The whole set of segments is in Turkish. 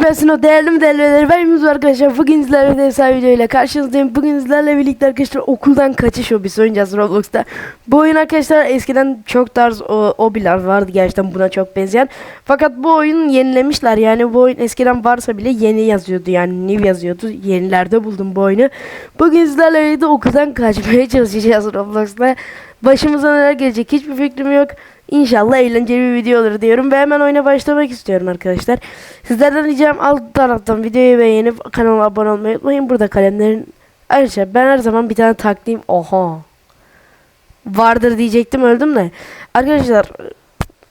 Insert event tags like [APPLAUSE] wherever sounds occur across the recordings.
Hepinizin o değerli mi değerlileri ben arkadaşlar. Bugün sizlerle de efsane video ile karşınızdayım. Bugün sizlerle birlikte arkadaşlar okuldan kaçış hobisi oynayacağız Roblox'ta. Bu oyun arkadaşlar eskiden çok tarz o, hobiler vardı. Gerçekten buna çok benzeyen. Fakat bu oyunu yenilemişler. Yani bu oyun eskiden varsa bile yeni yazıyordu. Yani new yazıyordu. Yenilerde buldum bu oyunu. Bugün sizlerle birlikte okuldan kaçmaya çalışacağız Roblox'ta. Başımıza neler gelecek hiçbir fikrim yok İnşallah eğlenceli bir video olur diyorum ve hemen oyuna başlamak istiyorum arkadaşlar. Sizlerden ricam alt taraftan videoyu beğenip kanala abone olmayı unutmayın. Burada kalemlerin Arkadaşlar ben her zaman bir tane taktiğim oha vardır diyecektim öldüm de. Arkadaşlar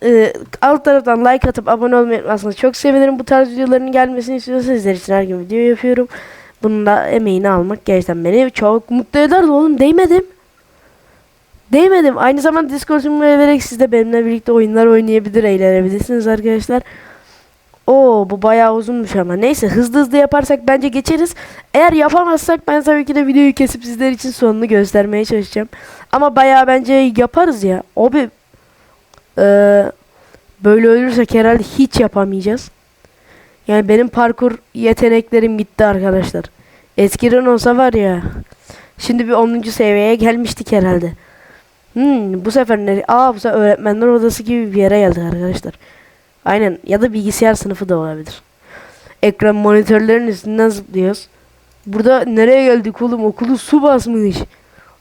e, alt taraftan like atıp abone olmayı unutmazsanız çok sevinirim. Bu tarz videoların gelmesini istiyorsanız sizler için her gün video yapıyorum. Bunun da emeğini almak gerçekten beni çok mutlu eder de oğlum değmedim. Değmedim. Aynı zamanda Discord'umu vererek siz de benimle birlikte oyunlar oynayabilir, eğlenebilirsiniz arkadaşlar. Oo bu bayağı uzunmuş ama. Neyse hızlı hızlı yaparsak bence geçeriz. Eğer yapamazsak ben tabii ki de videoyu kesip sizler için sonunu göstermeye çalışacağım. Ama bayağı bence yaparız ya. O bir Ee, böyle ölürsek herhalde hiç yapamayacağız. Yani benim parkur yeteneklerim gitti arkadaşlar. Eskiden olsa var ya. Şimdi bir 10. seviyeye gelmiştik herhalde. Hmm, bu sefer nereye? Aa bu sefer öğretmenler odası gibi bir yere geldik arkadaşlar. Aynen ya da bilgisayar sınıfı da olabilir. Ekran monitörlerin üstünden zıplıyoruz. Burada nereye geldik oğlum? Okulu su basmış.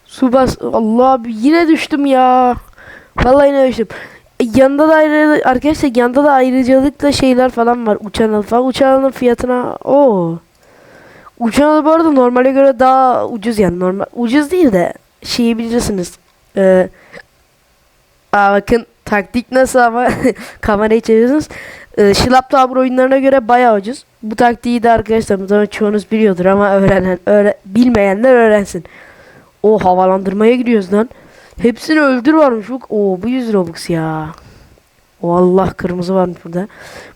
Su bas. Allah abi yine düştüm ya. Vallahi yine düştüm. E, Yanında da ayrı, arkadaşlar yanında da ayrıcalıkla şeyler falan var. Uçan alı falan. Fiyatına o. Uçan alı bu arada normale göre daha ucuz yani normal. Ucuz değil de şeyi bilirsiniz. Ee, aa bakın taktik nasıl ama [LAUGHS] kamerayı çeviriyorsunuz. Ee, Şılap Tabur oyunlarına göre bayağı ucuz. Bu taktiği de arkadaşlar muhtemelen çoğunuz biliyordur ama öğrenen, öğre, bilmeyenler öğrensin. O havalandırmaya gidiyoruz lan. Hepsini öldür varmış. Oo bu 100 Robux ya. O Allah kırmızı varmış burada.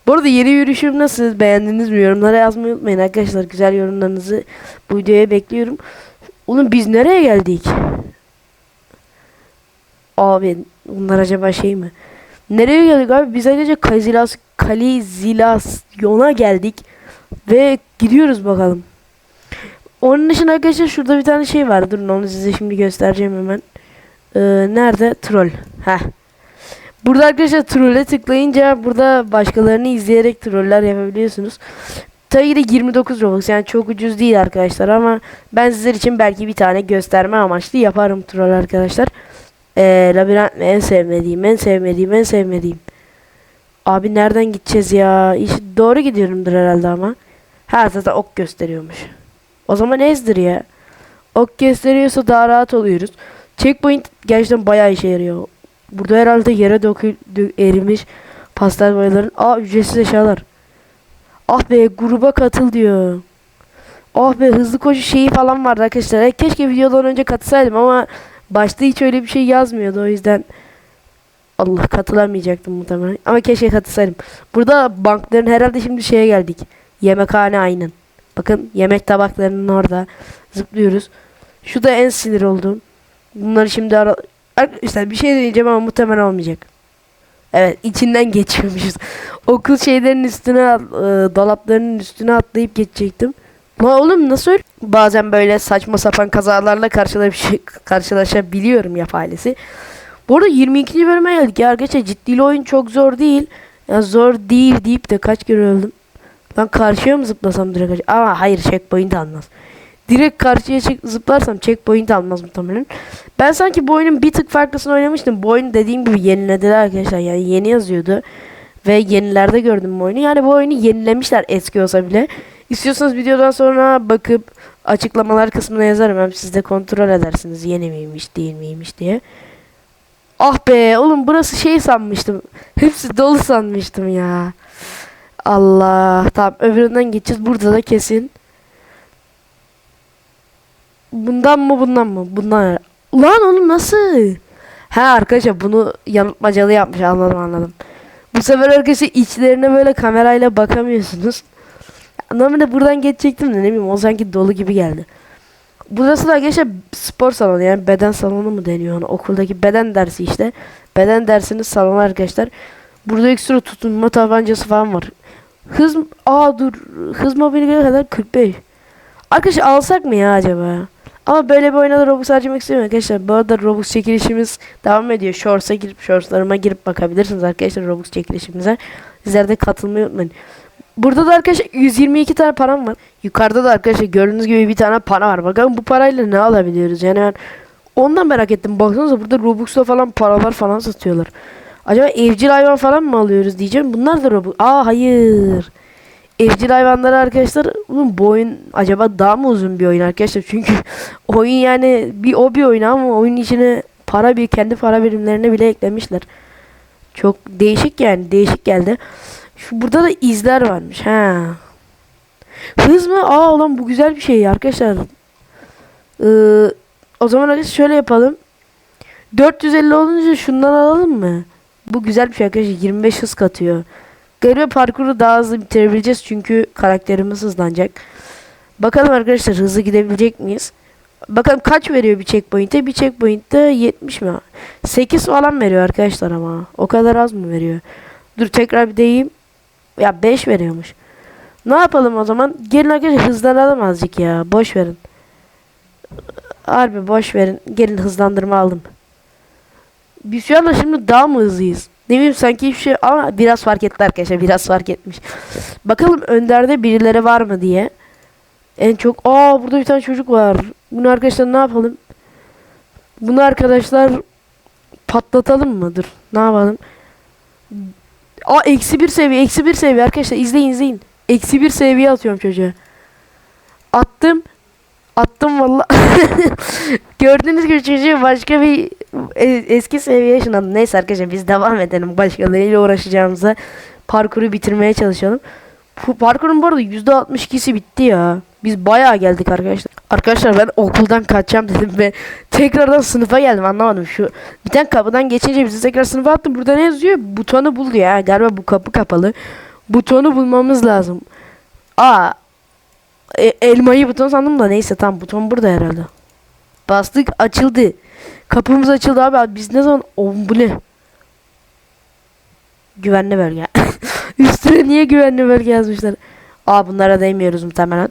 Bu arada yeni yürüyüşüm nasıl? Beğendiniz mi? Yorumlara yazmayı unutmayın arkadaşlar. Güzel yorumlarınızı bu videoya bekliyorum. Oğlum biz nereye geldik? Abi bunlar acaba şey mi? Nereye geldik abi? Biz ayrıca Kazilas, Kalizilasyon'a geldik. Ve gidiyoruz bakalım. Onun dışında arkadaşlar şurada bir tane şey var. Durun onu size şimdi göstereceğim hemen. Ee, nerede? Troll. Heh. Burada arkadaşlar trolle tıklayınca burada başkalarını izleyerek troller yapabiliyorsunuz. Tabii ki de 29 Robux yani çok ucuz değil arkadaşlar ama ben sizler için belki bir tane gösterme amaçlı yaparım troll arkadaşlar. Ee, labirent en sevmediğim, en sevmediğim, en sevmediğim. Abi nereden gideceğiz ya? İş, doğru gidiyorumdur herhalde ama. Ha zaten ok gösteriyormuş. O zaman ezdir ya. Ok gösteriyorsa daha rahat oluyoruz. Checkpoint gerçekten bayağı işe yarıyor. Burada herhalde yere dökül, dö- erimiş pastel boyaların. Aa ücretsiz eşyalar. Ah be gruba katıl diyor. Ah be hızlı koşu şeyi falan vardı arkadaşlar. E, Keşke videodan önce katılsaydım ama başta hiç öyle bir şey yazmıyordu o yüzden. Allah katılamayacaktım muhtemelen. Ama keşke katılsaydım. Burada bankların herhalde şimdi şeye geldik. Yemekhane aynen. Bakın yemek tabaklarının orada zıplıyoruz. Şu da en sinir olduğum. Bunları şimdi ara... Arkadaşlar bir şey deneyeceğim ama muhtemelen olmayacak. Evet içinden geçiyormuşuz. [LAUGHS] Okul şeylerin üstüne e, dolaplarının üstüne atlayıp geçecektim. La oğlum nasıl? Bazen böyle saçma sapan kazalarla karşılaş karşılaşabiliyorum yap ailesi. Bu arada 22. bölüme geldik ya arkadaşlar ciddi oyun çok zor değil. Ya zor değil deyip de kaç kere öldüm. Ben karşıya mı zıplasam direkt? Ama hayır checkpoint almaz. Direkt karşıya çık zıplarsam checkpoint almaz muhtemelen. Ben sanki bu oyunun bir tık farklısını oynamıştım. Bu oyunu dediğim gibi yenilediler arkadaşlar. Yani yeni yazıyordu. Ve yenilerde gördüm bu oyunu. Yani bu oyunu yenilemişler eski olsa bile. İstiyorsanız videodan sonra bakıp açıklamalar kısmına yazarım. Hem siz de kontrol edersiniz. Yeni miymiş değil miymiş diye. Ah be oğlum burası şey sanmıştım. [LAUGHS] Hepsi dolu sanmıştım ya. Allah. Tamam öbüründen geçeceğiz. Burada da kesin. Bundan mı bundan mı? Bundan. Ulan oğlum nasıl? Ha arkadaşlar bunu yanıltmacalı yapmış anladım anladım. Bu sefer arkadaşlar içlerine böyle kamerayla bakamıyorsunuz. Normalde buradan geçecektim de ne bileyim o sanki dolu gibi geldi. Burası da arkadaşlar spor salonu yani beden salonu mu deniyor ona okuldaki beden dersi işte. Beden dersinin salonu arkadaşlar. Burada ekstra tutunma tabancası falan var. Hız aa dur hız mobilyaya kadar 45. Arkadaşlar alsak mı ya acaba? Ama böyle bir oyunda Robux harcamak istemiyorum arkadaşlar. Bu arada Robux çekilişimiz devam ediyor. Shorts'a girip Shorts'larıma girip bakabilirsiniz arkadaşlar Robux çekilişimize. Sizler de katılmayı unutmayın. Burada da arkadaşlar 122 tane param var. Yukarıda da arkadaşlar gördüğünüz gibi bir tane para var. Bakalım bu parayla ne alabiliyoruz? Yani ben ondan merak ettim. Baksanıza burada Robux'ta falan paralar falan satıyorlar. Acaba evcil hayvan falan mı alıyoruz diyeceğim. Bunlar da Robux. Aa hayır. Evcil hayvanları arkadaşlar bunun bu oyun acaba daha mı uzun bir oyun arkadaşlar? Çünkü [LAUGHS] oyun yani bir o bir oyun ama oyun içine para bir kendi para birimlerine bile eklemişler. Çok değişik yani değişik geldi. Şu burada da izler varmış. Ha. Hız mı? Aa ulan bu güzel bir şey arkadaşlar. Ee, o zaman arkadaşlar şöyle yapalım. 450 olunca şundan alalım mı? Bu güzel bir şey arkadaşlar. 25 hız katıyor. Galiba parkuru daha hızlı bitirebileceğiz çünkü karakterimiz hızlanacak. Bakalım arkadaşlar hızlı gidebilecek miyiz? Bakalım kaç veriyor bir checkpoint'e? Bir checkpoint'te 70 mi? 8 falan veriyor arkadaşlar ama. O kadar az mı veriyor? Dur tekrar bir deyim. Ya 5 veriyormuş. Ne yapalım o zaman? Gelin arkadaşlar hızlanalım azıcık ya. Boş verin. Harbi boş verin. Gelin hızlandırma aldım. Biz şu anda şimdi daha mı hızlıyız? Ne bileyim sanki hiçbir şey ama biraz fark etti arkadaşlar biraz fark etmiş. Bakalım önderde birileri var mı diye. En çok aa burada bir tane çocuk var. Bunu arkadaşlar ne yapalım? Bunu arkadaşlar patlatalım mı? Dur ne yapalım? Aa eksi bir seviye eksi bir seviye arkadaşlar izleyin izleyin. Eksi bir seviye atıyorum çocuğa. Attım. Attım valla. [LAUGHS] Gördüğünüz gibi çocuğu başka bir e- eski seviyeye ışınlandı. Neyse arkadaşlar biz devam edelim. Başkalarıyla uğraşacağımıza parkuru bitirmeye çalışalım. Parkurun bu arada %62'si bitti ya. Biz bayağı geldik arkadaşlar. Arkadaşlar ben okuldan kaçacağım dedim ve tekrardan sınıfa geldim anlamadım. Şu bir tane kapıdan geçince bizi tekrar sınıfa attı. Burada ne yazıyor? Butonu bul ya. Galiba bu kapı kapalı. Butonu bulmamız lazım. Aa e, elmayı buton sandım da neyse tam buton burada herhalde. Bastık açıldı. Kapımız açıldı abi. abi biz ne zaman o bu ne? Güvenli bölge. [LAUGHS] Üstüne niye güvenli bölge yazmışlar? Aa bunlara değmiyoruz muhtemelen.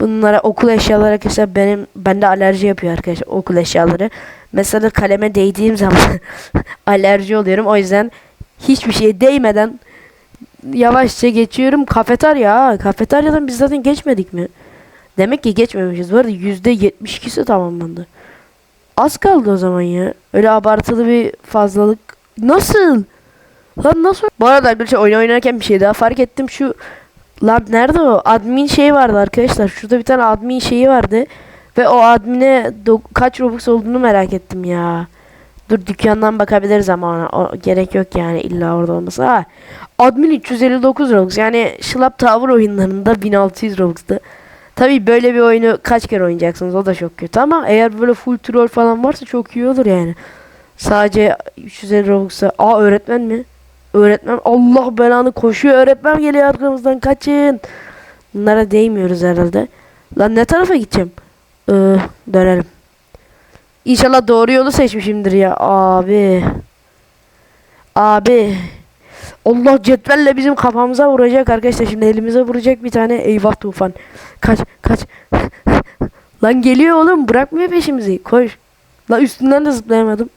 Bunlara okul eşyaları arkadaşlar benim bende alerji yapıyor arkadaşlar okul eşyaları. Mesela kaleme değdiğim zaman [LAUGHS] alerji oluyorum. O yüzden hiçbir şeye değmeden yavaşça geçiyorum. Kafeterya. Kafeteryadan biz zaten geçmedik mi? Demek ki geçmemişiz. Bu arada %72'si tamamlandı. Az kaldı o zaman ya. Öyle abartılı bir fazlalık. Nasıl? Lan nasıl? Bu arada arkadaşlar oyun oynarken bir şey daha fark ettim. Şu lan nerede o? Admin şey vardı arkadaşlar. Şurada bir tane admin şeyi vardı. Ve o admine kaç Robux olduğunu merak ettim ya. Dur dükkandan bakabiliriz ama ona. O, gerek yok yani illa orada olması. Ha. Admin 359 Robux. Yani Şılap Tower oyunlarında 1600 Robux'tu. Tabii böyle bir oyunu kaç kere oynayacaksınız o da çok kötü ama eğer böyle full troll falan varsa çok iyi olur yani. Sadece 350 Robux'a. Aa öğretmen mi? Öğretmen Allah belanı koşuyor öğretmen geliyor arkamızdan kaçın. Bunlara değmiyoruz herhalde. Lan ne tarafa gideceğim? Ee, dönelim. İnşallah doğru yolu seçmişimdir ya abi. Abi. Allah cetvelle bizim kafamıza vuracak arkadaşlar. Şimdi elimize vuracak bir tane. Eyvah tufan. Kaç kaç. [LAUGHS] Lan geliyor oğlum. Bırakmıyor peşimizi. Koş. Lan üstünden de zıplayamadım.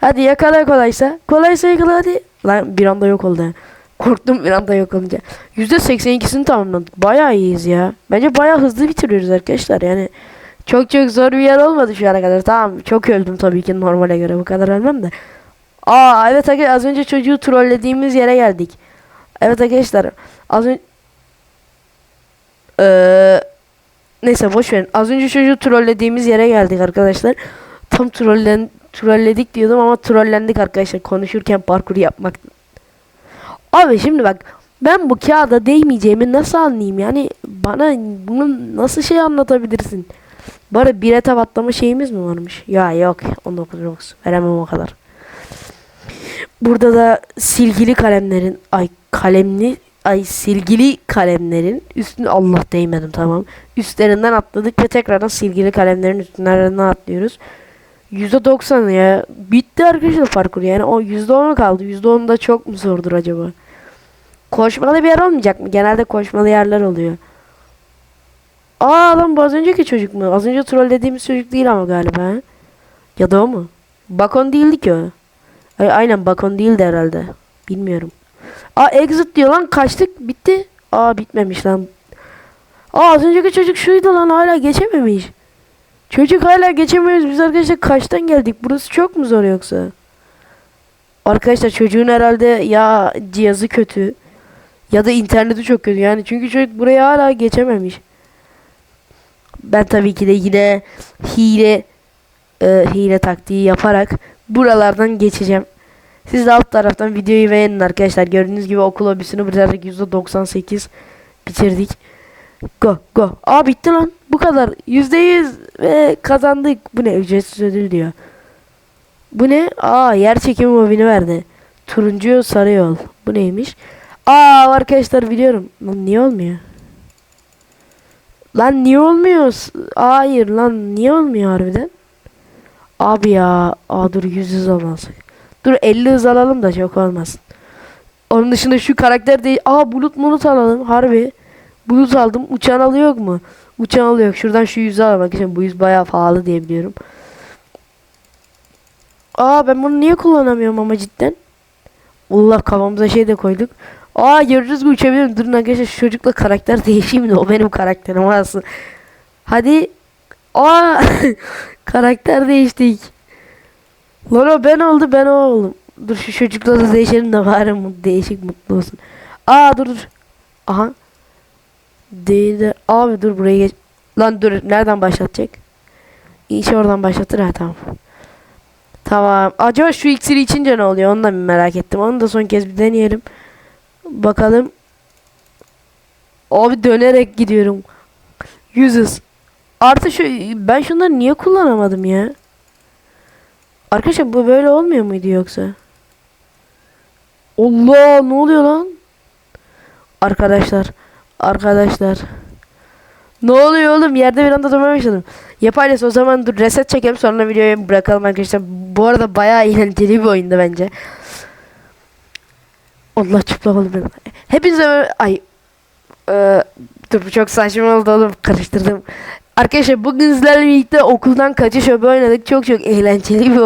Hadi yakala kolaysa. Kolaysa yakala hadi. Lan bir anda yok oldu. Korktum bir anda yok olunca. %82'sini tamamladık. Bayağı iyiyiz ya. Bence bayağı hızlı bitiriyoruz arkadaşlar. Yani çok çok zor bir yer olmadı şu ana kadar. Tamam çok öldüm tabii ki normale göre. Bu kadar ölmem de. Aa evet arkadaşlar az önce çocuğu trollediğimiz yere geldik. Evet arkadaşlar az önce Ee, neyse boş verin. Az önce çocuğu trollediğimiz yere geldik arkadaşlar. Tam trollen trolledik diyordum ama trollendik arkadaşlar konuşurken parkur yapmak. Abi şimdi bak ben bu kağıda değmeyeceğimi nasıl anlayayım yani bana bunu nasıl şey anlatabilirsin? Bari bir etap atlama şeyimiz mi varmış? Ya yok 19 Robux veremem o kadar. Burada da silgili kalemlerin ay kalemli ay silgili kalemlerin üstüne Allah değmedim tamam. Üstlerinden atladık ve tekrardan silgili kalemlerin üstünden atlıyoruz. %90 ya. Bitti arkadaşlar parkur yani. O %10'u kaldı. %10 da çok mu zordur acaba? Koşmalı bir yer olmayacak mı? Genelde koşmalı yerler oluyor. Aa lan bu az önceki çocuk mu? Az önce trollediğimiz çocuk değil ama galiba. Ya da o mu? Bakon değildi ki o. Ay, aynen Bakon değildi herhalde. Bilmiyorum. Aa exit diyor lan kaçtık bitti. Aa bitmemiş lan. Aa az önceki çocuk şuydu lan hala geçememiş. Çocuk hala geçemiyoruz biz arkadaşlar kaçtan geldik? Burası çok mu zor yoksa? Arkadaşlar çocuğun herhalde ya cihazı kötü ya da interneti çok kötü yani çünkü çocuk buraya hala geçememiş. Ben tabii ki de yine hile e, hile taktiği yaparak buralardan geçeceğim. Siz de alt taraftan videoyu beğenin arkadaşlar. Gördüğünüz gibi okul hobisini bitirdik. %98 bitirdik. Go go. Aa bitti lan. Bu kadar. %100 ve kazandık. Bu ne? Ücretsiz ödül diyor. Bu ne? Aa yer çekimi mobini verdi. Turuncu sarı yol. Bu neymiş? Aa arkadaşlar biliyorum. Lan niye olmuyor? Lan niye olmuyor? Hayır lan niye olmuyor harbiden? Abi ya. Aa dur 100 hız almasak. Dur 50 hız alalım da çok olmasın. Onun dışında şu karakter değil. Aa bulut bulut alalım harbi. Bulut aldım. Uçan alıyor mu? Uçan alıyor. Şuradan şu yüzü almak için bu yüz bayağı pahalı diye biliyorum. Aa ben bunu niye kullanamıyorum ama cidden? Allah kafamıza şey de koyduk. Aa görürüz mü uçabilirim. Durun arkadaşlar şu çocukla karakter [LAUGHS] değişeyim de o benim karakterim aslında. Hadi. Aa [LAUGHS] karakter değiştik. Lan o ben oldu ben o oldum. Dur şu çocukla da değişelim de bari değişik mutlu olsun. Aa dur dur. Aha. Değil de. Abi dur buraya geç. Lan dur nereden başlatacak? İşi oradan başlatır ha tamam. Tamam. Acaba şu iksiri içince ne oluyor? Onu da merak ettim. Onu da son kez bir deneyelim. Bakalım. Abi dönerek gidiyorum. Yüzüz. Artı şu ben şunları niye kullanamadım ya? Arkadaşlar bu böyle olmuyor muydu yoksa? Allah ne oluyor lan? Arkadaşlar. Arkadaşlar. Ne oluyor oğlum? Yerde bir anda durmaya başladım. Yapaylas o zaman dur reset çekelim sonra videoyu bırakalım arkadaşlar. Bu arada bayağı eğlenceli bir oyundu bence. Allah çıplak oldum ben. Hepinize ay Ee, dur çok saçma oldu oğlum karıştırdım. Arkadaşlar bugün sizlerle birlikte okuldan kaçış hobi oynadık. Çok çok eğlenceli bir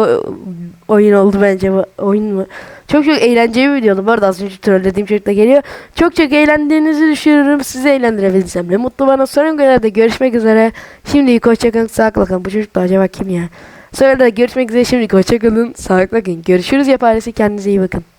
oyun oldu bence bu oyun mu? Çok çok eğlenceli bir videodu. Bu arada az önce trollediğim çocuk geliyor. Çok çok eğlendiğinizi düşünüyorum. Sizi eğlendirebilirsem ne mutlu bana. Sonraki günlerde görüşmek üzere. Şimdilik hoşçakalın. Sağlıkla kalın. Bu çocuk da acaba kim ya? Sonra da görüşmek üzere. Şimdilik hoşçakalın. Sağlıkla kalın. Görüşürüz yaparız. Kendinize iyi bakın.